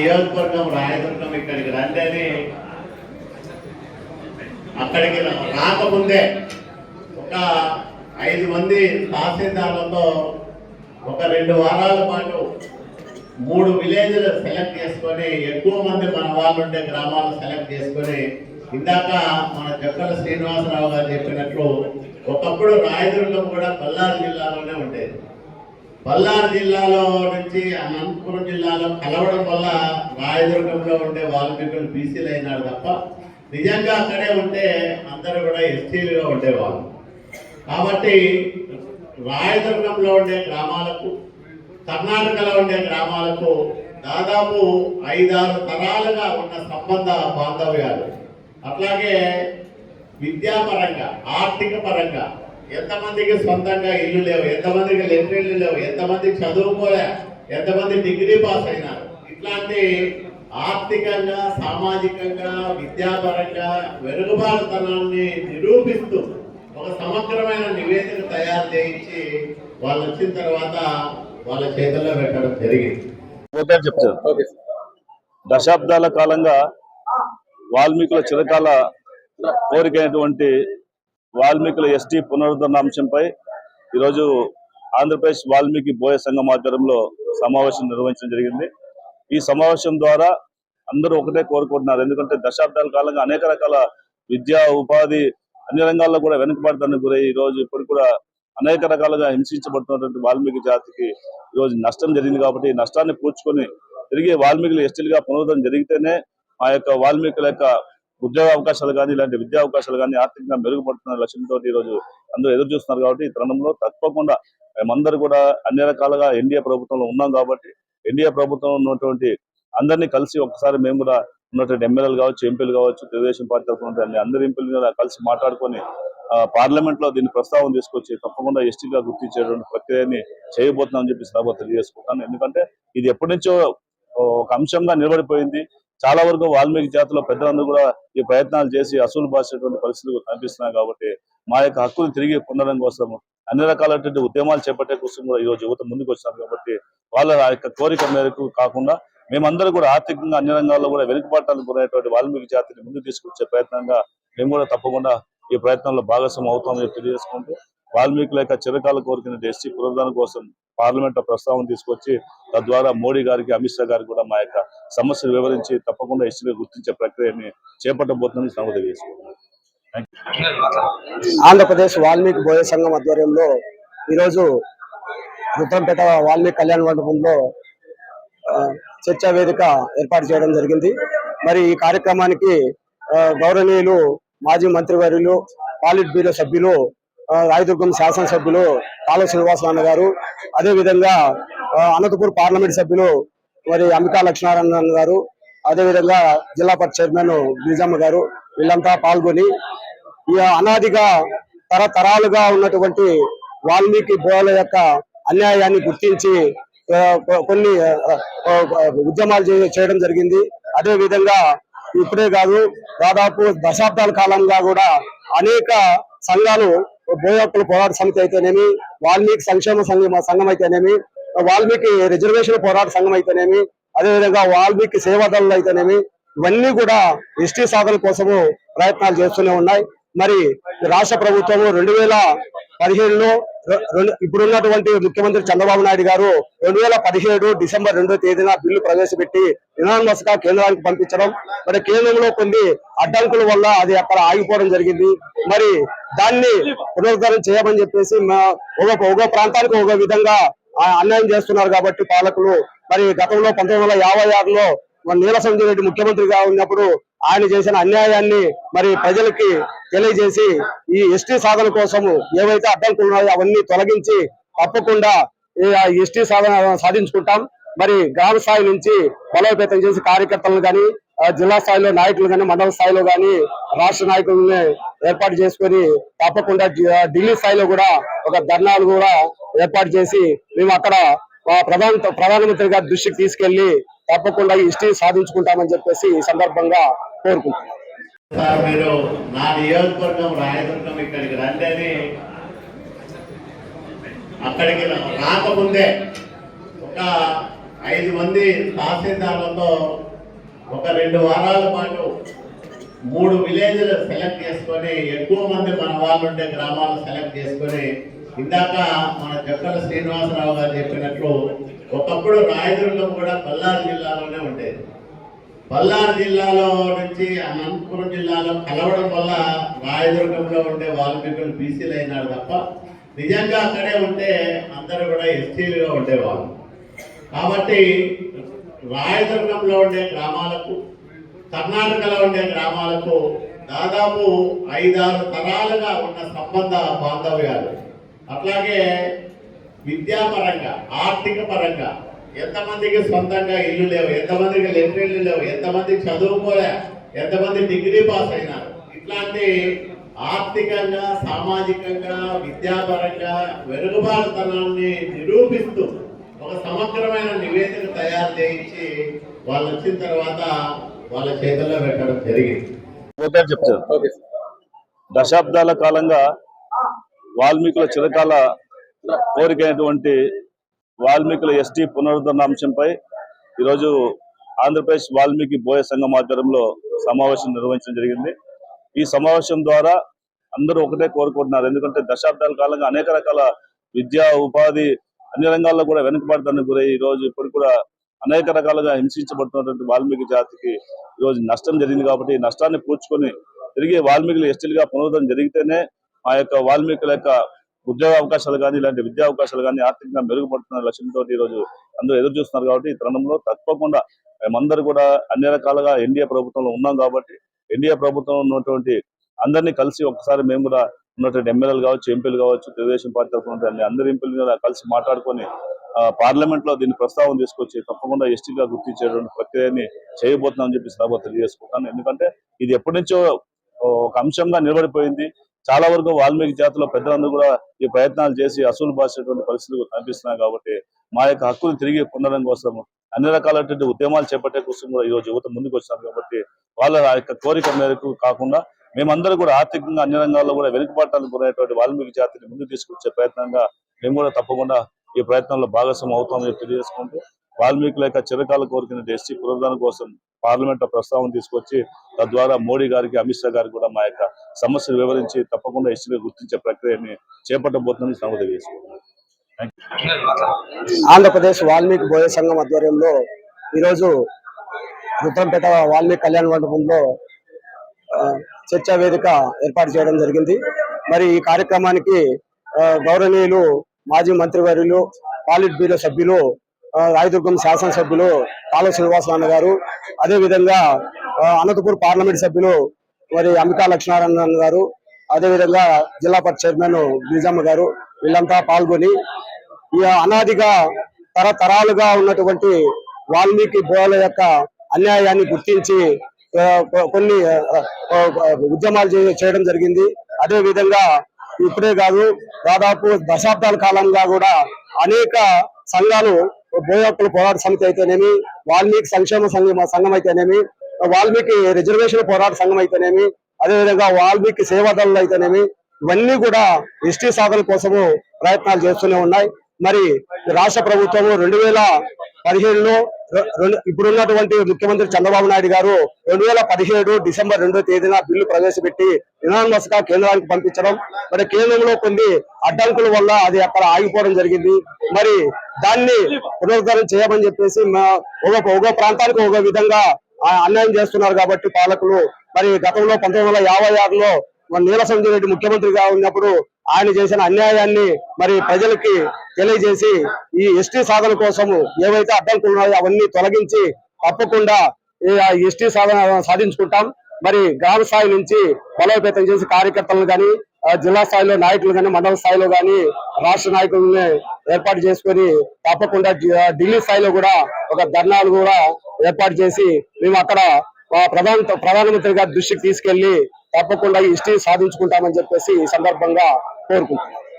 నియోజకవర్గం రాయదుర్గం ఇక్కడికి రండి అని అక్కడికి రాకముందే ఒక ఐదు మంది తహసీల్దార్లతో ఒక రెండు వారాల పాటు మూడు విలేజ్లు సెలెక్ట్ చేసుకొని ఎక్కువ మంది మన వాళ్ళు ఉండే గ్రామాలు సెలెక్ట్ చేసుకొని ఇందాక మన జక్కల శ్రీనివాసరావు గారు చెప్పినట్లు ఒకప్పుడు రాయదుర్గం కూడా బళ్ళారి జిల్లాలోనే ఉండేది. బళ్ళారి జిల్లాలో నుంచి అనంతపురం జిల్లాలో కలవడం వల్ల రాయదుర్గంలో ఉండే వాల్మీకులు బీసీలు అయినారు తప్ప నిజంగా అక్కడే ఉంటే అందరూ కూడా ఎస్టీలుగా ఉండేవాళ్ళు. కాబట్టి రాయదుర్గంలో ఉండే గ్రామాలకు కర్ణాటకలో ఉండే గ్రామాలకు దాదాపు ఐదారు తరాలుగా ఉన్న సంబంధ బాంధవ్యాలు. అట్లాగే విద్యాపరంగా ఆర్థిక పరంగా ఎంతమందికి సొంతంగా ఇల్లు లేవు? ఎంతమందికి లెట్రిన్లు లేవు? ఎంతమందికి చదువుకోలే? ఎంతమంది డిగ్రీ పాస్ అయినారు? ఇట్లాంటి ఆర్థికంగా సామాజికంగా విద్యాపరంగా వెనుకబాటుతనాన్ని నిరూపిస్తూ ఒక సమగ్రమైన నివేదిక తయారు చేయించి వాళ్ళు వచ్చిన తర్వాత వాళ్ళ చేతుల్లో పెట్టడం జరిగింది. చెప్తారు దశాబ్దాల కాలంగా వాల్మీకుల చిరకాల కోరికైనటువంటి వాల్మీకుల ఎస్టీ పునరుద్ధరణ అంశంపై ఈరోజు ఆంధ్రప్రదేశ్ వాల్మీకి బోయ సంఘం ఆధ్వర్యంలో సమావేశం నిర్వహించడం జరిగింది. ఈ సమావేశం ద్వారా అందరూ ఒకటే కోరుకుంటున్నారు. ఎందుకంటే దశాబ్దాల కాలంగా అనేక రకాల విద్యా ఉపాధి అన్ని రంగాల్లో కూడా వెనుకబడతానికి గురై ఈ రోజు ఇప్పుడు కూడా అనేక రకాలుగా హింసించబడుతున్నటువంటి వాల్మీకి జాతికి ఈ రోజు నష్టం జరిగింది కాబట్టి నష్టాన్ని పూడ్చుకొని తిరిగి వాల్మీకులు ఎస్టీలుగా పునరుద్ధరణ జరిగితేనే మా యొక్క వాల్మీకుల యొక్క ఉద్యోగ అవకాశాలు కానీ ఇలాంటి విద్యా అవకాశాలు కానీ ఆర్థికంగా మెరుగుపడుతున్న లక్ష్యంతో ఈ రోజు అందరూ ఎదురు చూస్తున్నారు కాబట్టి ఈ తరుణంలో తప్పకుండా మేమందరూ కూడా అన్ని రకాలుగా ఎన్డీఏ ప్రభుత్వంలో ఉన్నాం కాబట్టి ఎన్డీఏ ప్రభుత్వంలో ఉన్నటువంటి అందరినీ కలిసి ఒకసారి మేము కూడా ఉన్నటువంటి ఎమ్మెల్యేలు కావచ్చు ఎంపీలు కావచ్చు తెలుగుదేశం పార్టీ తరఫున ఉన్నటువంటి అందరి ఎంపీలు కూడా కలిసి మాట్లాడుకొని పార్లమెంట్లో దీన్ని ప్రస్తావన తీసుకొచ్చి తప్పకుండా ఎస్టీగా గుర్తించేటువంటి ప్రక్రియని చేయబోతున్నామని చెప్పి సభ తెలియజేసుకుంటాను. ఎందుకంటే ఇది ఎప్పటి నుంచో ఒక అంశంగా నిలబడిపోయింది. చాలా వరకు వాల్మీకి జాతిలో పెద్దలందరూ కూడా ఈ ప్రయత్నాలు చేసి అసూలు బాసేటువంటి పరిస్థితులు కనిపిస్తున్నాయి కాబట్టి మా యొక్క హక్కులు తిరిగి పొందడం కోసం అన్ని రకాలైనటువంటి ఉద్యమాలు చేపట్టే కోసం కూడా ఈ రోజు యువత ముందుకు వచ్చినారు కాబట్టి వాళ్ళ యొక్క కోరిక మేరకు కాకుండా మేమందరూ కూడా ఆర్థికంగా అన్ని రంగాల్లో కూడా వెనుకబాటాలకు గురైనటువంటి వాల్మీకి జాతిని ముందుకు తీసుకొచ్చే ప్రయత్నంగా మేము కూడా తప్పకుండా ఈ ప్రయత్నంలో భాగస్వామ్యం అవుతామని తెలియజేసుకుంటూ వాల్మీకుల యొక్క చిరకాల కోరికను చేసి పునరుద్ధరణ కోసం పార్లమెంట్ ప్రస్తావన తీసుకొచ్చి తద్వారా మోడీ గారికి అమిత్ షా గారికి కూడా మా యొక్క సమస్యలు వివరించి తప్పకుండా ఎస్టీగా గుర్తించే ప్రక్రియని చేపట్టబోతుందని సంగతి తెలియజేసుకుంటున్నాను. ఆంధ్రప్రదేశ్ వాల్మీకి బోయ సంఘం ఆధ్వర్యంలో ఈరోజు రుద్రంపేట వాల్మీకి కళ్యాణ మండపంలో చర్చా వేదిక ఏర్పాటు చేయడం జరిగింది. మరి ఈ కార్యక్రమానికి గౌరవనీయులు మాజీ మంత్రివర్యులు పాలిట్ బ్యూరో సభ్యులు రాయదుర్గం శాసనసభ్యులు కాలువ శ్రీనివాసరావు గారు అదేవిధంగా అనంతపూర్ పార్లమెంట్ సభ్యులు మరి అంబికా లక్ష్మీనారాయణ గారు అదేవిధంగా జిల్లా పరిషత్ చైర్మన్ నిజామ్మ గారు వీళ్ళంతా పాల్గొని ఈ అనాదిగా తరతరాలుగా ఉన్నటువంటి వాల్మీకి బోల యొక్క అన్యాయాన్ని గుర్తించి కొన్ని ఉద్యమాలు చే- చేయడం జరిగింది. అదే విధంగా ఇప్పుడే కాదు దాదాపు దశాబ్దాల కాలంగా కూడా అనేక సంఘాలు బోయక్కుల పోరాట సమితి అయితేనేమి వాల్మీకి సంక్షేమ సంఘం సంఘం అయితేనేమి వాల్మీకి రిజర్వేషన్ పోరాట సంఘం అయితేనేమి అదేవిధంగా వాల్మీకి సేవాదళాలు అయితేనేమి ఇవన్నీ కూడా ఎస్టీ సాధన కోసము ప్రయత్నాలు చేస్తూనే ఉన్నాయి. మరి రాష్ట్ర ప్రభుత్వము రెండు వేల పదిహేడులో రెండు- ఇప్పుడున్నటువంటి ముఖ్యమంత్రి చంద్రబాబు నాయుడు గారు రెండు వేల పదిహేడు డిసెంబర్ రెండో తేదీన బిల్లు ప్రవేశపెట్టి యునానిమస్గా కేంద్రానికి పంపించడం. మరి కేంద్రంలో కొన్ని అడ్డంకుల వల్ల అది అక్కడ ఆగిపోవడం జరిగింది. మరి దాన్ని పునరుద్ధరణ చేయమని చెప్పేసి మా- ఒక ఒక ప్రాంతానికి ఒక విధంగా ఆ అన్యాయం చేస్తున్నారు కాబట్టి పాలకులు. మరి గతంలో పంతొమ్మిది వందల యాభై ఆరులో మన రెడ్డి ముఖ్యమంత్రిగా ఉన్నప్పుడు ఆయన చేసిన అన్యాయాన్ని మరి ప్రజలకి తెలియజేసి ఈ ఎస్టీ సాధన కోసము ఏవైతే అడ్డంకులు ఉన్నాయో అవన్నీ తొలగించి తప్పకుండా ఎస్టీ సాధన సాధించుకుంటాం. మరి గ్రామ స్థాయి నుంచి బలోపేతం చేసి కార్యకర్తలను కానీ జిల్లా స్థాయిలో నాయకులు కానీ మండల స్థాయిలో కానీ రాష్ట్ర నాయకులని ఏర్పాటు చేసుకొని తప్పకుండా ఢిల్లీ స్థాయిలో కూడా ఒక ధర్నాలు కూడా ఏర్పాటు చేసి మేము అక్కడ ప్రధాన ప్రధానమంత్రి గారి దృష్టికి తీసుకెళ్ళి తప్పకుండా ఈ సాధించుకుంటామని చెప్పేసి ఈ సందర్భంగా సార్ మీరు నా నియోజకవర్గం రాయదుర్గం ఇక్కడికి రండి అని అక్కడికి రాకముందే ఒక ఐదు మంది తహసీల్దార్లతో ఒక రెండు వారాల పాటు మూడు విలేజ్లు సెలెక్ట్ చేసుకొని ఎక్కువ మంది మన వాళ్ళు ఉండే గ్రామాలు సెలెక్ట్ చేసుకొని ఇందాక మన జక్కల శ్రీనివాసరావు గారు చెప్పినట్లు ఒకప్పుడు రాయదుర్గం కూడా బళ్ళారి జిల్లాలోనే ఉండేది. బళ్ళారి జిల్లాలో నుంచి అనంతపురం జిల్లాలో కలవడం వల్ల రాయదుర్గంలో ఉండే వాల్మీకులు బీసీలు అయినారు తప్ప నిజంగా అక్కడే ఉంటే అందరూ కూడా ఎస్టీలుగా ఉండేవాళ్ళు కాబట్టి రాయదుర్గంలో ఉండే గ్రామాలకు కర్ణాటకలో ఉండే గ్రామాలకు దాదాపు ఐదారు తరాలుగా ఉన్న సంబంధ బాంధవ్యాలు. అట్లాగే విద్యాపరంగా ఆర్థిక పరంగా ఎంతమందికి సొంతంగా ఇల్లు లేవు? ఎంతమందికి లెట్రిన్లు లేవు? ఎంతమంది చదువుకోలే? ఎంతమంది డిగ్రీ పాస్ అయినారు? ఇట్లాంటి ఆర్థికంగా సామాజికంగా విద్యాపరంగా వెనుకబాటుతనాన్ని నిరూపిస్తూ ఒక సమగ్రమైన నివేదిక తయారు చేయించి వాళ్ళు వచ్చిన తర్వాత వాళ్ళ చేతుల్లో పెట్టడం జరిగింది. ఓకే చెప్తారు దశాబ్దాల కాలంగా వాల్మీకుల చిరకాల కోరికైనటువంటి వాల్మీకుల ఎస్టీ పునరుద్ధరణ అంశంపై ఈరోజు ఆంధ్రప్రదేశ్ వాల్మీకి బోయ సంఘం ఆధ్వర్యంలో సమావేశం నిర్వహించడం జరిగింది. ఈ సమావేశం ద్వారా అందరూ ఒకటే కోరుకుంటున్నారు. ఎందుకంటే దశాబ్దాల కాలంగా అనేక రకాల విద్యా ఉపాధి అన్ని రంగాల్లో కూడా వెనుకబడతానికి గురై ఈ రోజు ఇప్పుడు కూడా అనేక రకాలుగా హింసించబడుతున్నటువంటి వాల్మీకి జాతికి ఈ రోజు నష్టం జరిగింది కాబట్టి ఈ నష్టాన్ని పూడ్చుకొని తిరిగి వాల్మీకులు ఎస్టీలుగా పునరుద్ధరణ జరిగితేనే మా యొక్క వాల్మీకుల యొక్క ఉద్యోగ అవకాశాలు కానీ ఇలాంటి విద్యా అవకాశాలు కానీ ఆర్థికంగా మెరుగుపడుతున్న లక్ష్యంతో ఈ రోజు అందరూ ఎదురు చూస్తున్నారు కాబట్టి ఈ తరుణంలో తప్పకుండా మేమందరూ కూడా అన్ని రకాలుగా ఎన్డీఏ ప్రభుత్వంలో ఉన్నాం కాబట్టి ఎన్డీఏ ప్రభుత్వంలో ఉన్నటువంటి అందరినీ కలిసి ఒకసారి మేము కూడా ఉన్నటువంటి ఎమ్మెల్యేలు కావచ్చు ఎంపీలు కావచ్చు తెలుగుదేశం పార్టీ తరఫున ఉన్నటువంటి అందరి ఎంపీలు కూడా కలిసి మాట్లాడుకొని పార్లమెంట్లో దీన్ని ప్రస్తావన తీసుకొచ్చి తప్పకుండా ఎస్టీగా గుర్తించేటువంటి ప్రక్రియని చేయబోతున్నామని చెప్పి సభ తెలియజేసుకుంటాను ఎందుకంటే ఇది ఎప్పటి నుంచో ఒక అంశంగా నిలబడిపోయింది. చాలా వరకు వాల్మీకి జాతిలో పెద్దలందరూ కూడా ఈ ప్రయత్నాలు చేసి అసూలు బాసేటువంటి పరిస్థితులు కనిపిస్తున్నాయి కాబట్టి మా యొక్క హక్కును తిరిగి పొందడం కోసం అన్ని రకాలైనటువంటి ఉద్యమాలు చేపట్టే కోసం కూడా ఈరోజు యువత ముందుకు వచ్చినారు కాబట్టి వాళ్ళ ఆ యొక్క కోరిక మేరకు కాకుండా మేమందరూ కూడా ఆర్థికంగా అన్ని రంగాల్లో కూడా వెనుకబాటాలకు గురైనటువంటి వాల్మీకి జాతిని ముందుకు తీసుకొచ్చే ప్రయత్నంగా మేము కూడా తప్పకుండా ఈ ప్రయత్నంలో భాగస్వామ్యం అవుతామని తెలియజేసుకుంటూ వాల్మీకుల యొక్క చిరకాల కోరికైన ఎస్సీ పునరుద్ధరణ కోసం పార్లమెంట్లో ప్రస్తావన తీసుకొచ్చి తద్వారా మోడీ గారికి అమిత్ షా గారికి కూడా మా యొక్క సమస్యలు వివరించి తప్పకుండా ఇష్టంగా గుర్తించే ప్రక్రియని చేపట్టబోతుందని సమ తెలియజేసుకుంటున్నాను. ఆంధ్రప్రదేశ్ వాల్మీకి బోయ సంఘం ఆధ్వర్యంలో ఈరోజు రుద్రంపేట వాల్మీకి కళ్యాణ మండపంలో చర్చా వేదిక ఏర్పాటు చేయడం జరిగింది. మరి ఈ కార్యక్రమానికి గౌరవనీయులు మాజీ మంత్రివర్యులు పాలిట్ బ్యూరో సభ్యులు రాయదుర్గం శాసనసభ్యులు కాలువ శ్రీనివాసరావు గారు అదేవిధంగా అనంతపూర్ పార్లమెంట్ సభ్యులు మరి అంబికా లక్ష్మీనారాయణ గారు అదేవిధంగా జిల్లా పరిషత్ చైర్మన్ గిరిజమ్మ గారు వీళ్ళంతా పాల్గొని ఈ అనాదిగా తరతరాలుగా ఉన్నటువంటి వాల్మీకి బోల యొక్క అన్యాయాన్ని గుర్తించి కొన్ని ఉద్యమాలు చే- చేయడం జరిగింది. అదే విధంగా ఇప్పుడే కాదు దాదాపు దశాబ్దాల కాలంగా కూడా అనేక సంఘాలు బోయక్కుల పోరాట సమితి అయితేనేమి వాల్మీకి సంక్షేమ సంఘం సంఘం అయితేనేమి వాల్మీకి రిజర్వేషన్ పోరాట సంఘం అయితేనేమి అదేవిధంగా వాల్మీకి సేవా అయితేనేమి ఇవన్నీ కూడా ఎస్టీ సాధన కోసము ప్రయత్నాలు చేస్తూనే ఉన్నాయి. మరి రాష్ట్ర ప్రభుత్వము రెండు వేల పదిహేడులో రెండు ఇప్పుడున్నటువంటి ముఖ్యమంత్రి చంద్రబాబు నాయుడు గారు రెండు వేల పదిహేడు డిసెంబర్ రెండో తేదీన బిల్లు ప్రవేశపెట్టి యునానిమస్గా కేంద్రానికి పంపించడం. మరి కేంద్రంలో కొన్ని అడ్డంకుల వల్ల అది అక్కడ ఆగిపోవడం జరిగింది. మరి దాన్ని పునరుద్ధరణ చేయమని చెప్పేసి మా- ఒక ఒక ప్రాంతానికి ఒక విధంగా ఆ అన్యాయం చేస్తున్నారు కాబట్టి పాలకులు. మరి గతంలో పంతొమ్మిది వందల యాభై ఆరులో నీల సంజయ్ రెడ్డి ముఖ్యమంత్రిగా ఉన్నప్పుడు ఆయన చేసిన అన్యాయాన్ని మరి ప్రజలకి తెలియజేసి ఈ ఎస్టీ సాధన కోసము ఏవైతే అడ్డంకులు ఉన్నాయో అవన్నీ తొలగించి తప్పకుండా ఎస్టీ సాధన సాధించుకుంటాం. మరి గ్రామ స్థాయి నుంచి బలోపేతం చేసి కార్యకర్తలను కానీ జిల్లా స్థాయిలో నాయకులు కానీ మండల స్థాయిలో కానీ రాష్ట్ర నాయకులని ఏర్పాటు చేసుకొని తప్పకుండా ఢిల్లీ స్థాయిలో కూడా ఒక ధర్నాలు కూడా ఏర్పాటు చేసి మేము అక్కడ ప్రధాన ప్రధానమంత్రి గారి దృష్టికి తీసుకెళ్ళి తప్పకుండా ఈ హిస్టరీ సాధించుకుంటామని చెప్పేసి ఈ సందర్భంగా కోరుకుంటున్నాను